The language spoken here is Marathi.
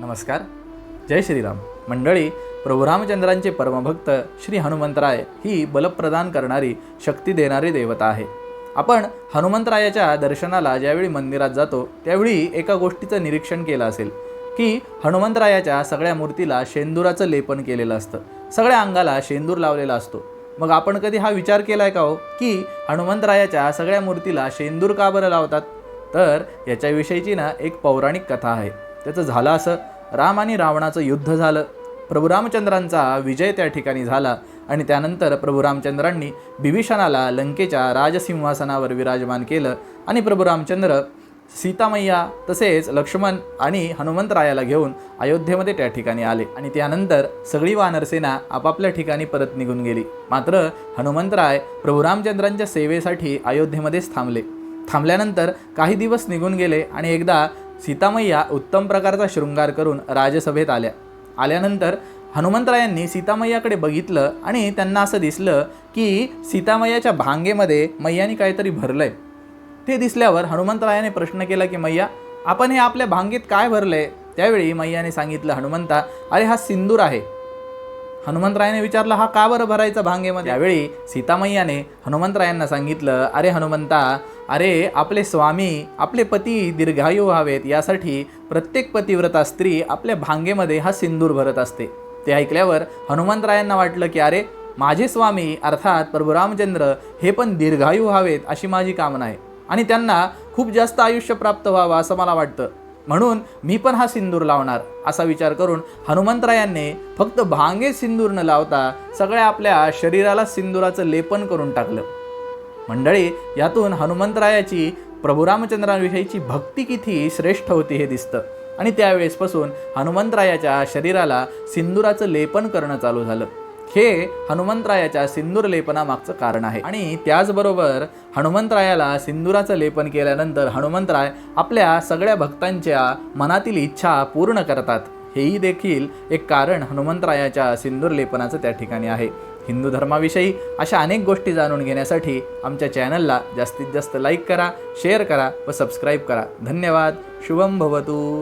नमस्कार. जय श्रीराम. मंडळी प्रभू रामचंद्रांचे परमभक्त श्री हनुमंतराय ही बलप्रदान करणारी शक्ती देणारी देवता आहे. आपण हनुमंतरायाच्या दर्शनाला ज्यावेळी मंदिरात जातो त्यावेळी एका गोष्टीचं निरीक्षण केलं असेल की हनुमंतरायाच्या सगळ्या मूर्तीला शेंदुराचं लेपन केलेलं असतं. सगळ्या अंगाला शेंदूर लावलेला असतो. मग आपण कधी हा विचार केला आहे का हो की हनुमंतरायाच्या सगळ्या मूर्तीला शेंदूर का बरं लावतात? तर याच्याविषयीची ना एक पौराणिक कथा आहे. त्याचं झालं असं. राम आणि रावणाचं युद्ध झालं. प्रभू रामचंद्रांचा विजय त्या ठिकाणी झाला आणि त्यानंतर प्रभू रामचंद्रांनी बिभीषणाला लंकेच्या राजसिंहासनावर विराजमान केलं आणि प्रभू रामचंद्र सीतामय्या तसेच लक्ष्मण आणि हनुमंतरायाला घेऊन अयोध्येमध्ये त्या ठिकाणी आले आणि त्यानंतर सगळी वानरसेना आपापल्या ठिकाणी परत निघून गेली. मात्र हनुमंतराय प्रभू रामचंद्रांच्या सेवेसाठी अयोध्येमध्येच थांबले. थांबल्यानंतर काही दिवस निघून गेले आणि एकदा सीतामय्या उत्तम प्रकारचा शृंगार करून राजसभेत आल्या. आल्यानंतर हनुमंतरायांनी सीतामय्याकडे बघितलं आणि त्यांना असं दिसलं की सीतामय्याच्या भांगेमध्ये मैयानी काहीतरी भरलंय. ते दिसल्यावर हनुमंतरायाने प्रश्न केला की मैया आपण हे आपल्या भांगेत काय भरलंय? त्यावेळी मैयाने सांगितलं हनुमंता अरे हा सिंदूर आहे. हनुमंतरायाने विचारलं हा का बरं भरायचा भांगेमध्ये? त्यावेळी सीतामय्याने हनुमंतरायांना सांगितलं अरे हनुमंता अरे आपले स्वामी आपले पती दीर्घायू व्हावेत यासाठी प्रत्येक पतिव्रता स्त्री आपल्या भांगेमध्ये हा सिंदूर भरत असते. ते ऐकल्यावर हनुमंतरायांना वाटलं की अरे माझे स्वामी अर्थात प्रभू रामचंद्र हे पण दीर्घायू व्हावेत अशी माझी कामना आहे. आणि त्यांना खूप जास्त आयुष्य प्राप्त व्हावं असं मला वाटतं. म्हणून मी पण हा सिंदूर लावणार. असा विचार करून हनुमंतरायांनी फक्त भांगे सिंदूर न लावता सगळ्या आपल्या शरीराला सिंदुराचं लेपन करून टाकलं. मंडळी यातून हनुमंतरायाची प्रभू रामचंद्रांविषयीची भक्ती किती श्रेष्ठ होती हे दिसतं. आणि त्यावेळेसपासून हनुमंतरायाच्या शरीराला सिंदुराचं लेपन करणं चालू झालं. हे हनुमंतरायाच्या सिंदूर लेपनामागचं कारण आहे. आणि त्याचबरोबर हनुमंतरायाला सिंदुराचं लेपन केल्यानंतर हनुमंतराय आपल्या सगळ्या भक्तांच्या मनातील इच्छा पूर्ण करतात. हेही देखील एक कारण हनुमंतरायाच्या सिंदूर लेपनाचं त्या ठिकाणी आहे. हिंदू धर्माविषयी अशा अनेक गोष्टी जाणून घेण्यासाठी आमच्या चॅनलला जास्तीत जास्त लाईक करा शेअर करा व सबस्क्राईब करा. धन्यवाद. शुभम भवतू.